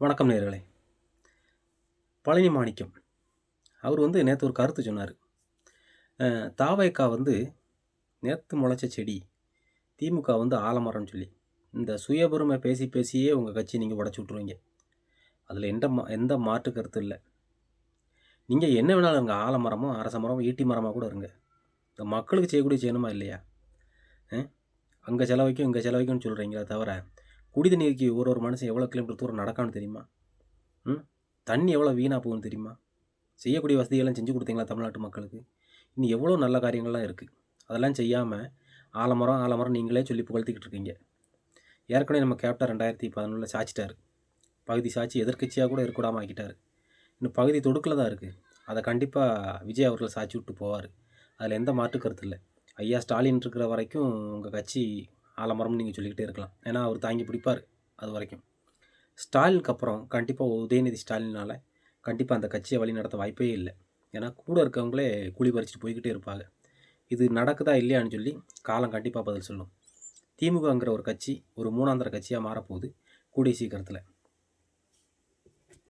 வணக்கம் நேர்களே பழனி மாணிக்கம். அவர் வந்து நேற்று ஒரு கருத்து சொன்னார். தாவைக்கா வந்து நேற்று முளைச்ச செடி திமுக வந்து ஆலமரம்னு சொல்லி இந்த சுயபெருமை பேசி பேசியே உங்கள் கட்சி நீங்கள் உடச்சி விட்ருவீங்க அதில் எந்த மா எந்த மாற்று கருத்து இல்லை. நீங்கள் என்ன வேணாலும் இருங்க ஆலமரமோ அரச மரமோ ஈட்டி மரமாக கூட இருங்க. இந்த மக்களுக்கு செய்யக்கூடிய செய்யணுமா இல்லையா? அங்கே செலவைக்கும் இங்கே செலவைக்கும்னு சொல்கிறீங்களா தவிர குடி தண்ணீருக்கு ஒரு ஒரு மனுஷன் எவ்வளோ கிலோமீட்டர் தூரம் நடக்கான்னு தெரியுமா? ம்? தண்ணி எவ்வளோ வீணாக போகும்னு தெரியுமா? செய்யக்கூடிய வசதியெல்லாம் செஞ்சு கொடுத்தீங்களா தமிழ்நாட்டு மக்களுக்கு? இன்னும் எவ்வளோ நல்ல காரியங்கள்லாம் இருக்குது அதெல்லாம் செய்யாமல் ஆலமரம் ஆலமரம் நீங்களே சொல்லி புகழ்த்திக்கிட்டு இருக்கீங்க. ஏற்கனவே நம்ம கேப்டன் ரெண்டாயிரத்தி பதினொன்றில் சாச்சிட்டார் பகுதி சாட்சி எதிர்கட்சியாக கூட இருக்கக்கூடாமல் ஆக்கிட்டார். இன்னும் பகுதி தொடுக்கில் தான் இருக்குது அதை கண்டிப்பாக விஜய் அவர்கள் சாட்சி விட்டு போவார். அதில் எந்த மாற்று கருத்து இல்லை. ஐயா ஸ்டாலின் இருக்கிற வரைக்கும் உங்கள் கட்சி ஆலமரம்னு நீங்கள் சொல்லிக்கிட்டே இருக்கலாம். ஏன்னா அவர் தாங்கி பிடிப்பார் அது வரைக்கும். ஸ்டாலினுக்கு அப்புறம் கண்டிப்பாக உதயநிதி ஸ்டாலினால் கண்டிப்பாக அந்த கட்சியை வழி நடத்த வாய்ப்பே இல்லை. ஏன்னா கூட இருக்கவங்களே கூலி பறிச்சுட்டு போய்கிட்டே இருப்பாங்க. இது நடக்குதா இல்லையான்னு சொல்லி காலம் கண்டிப்பாக பதில் சொல்லும். திமுகங்கிற ஒரு கட்சி ஒரு மூணாந்திர கட்சியாக மாறப்போகுது கூடிய சீக்கிரத்தில்.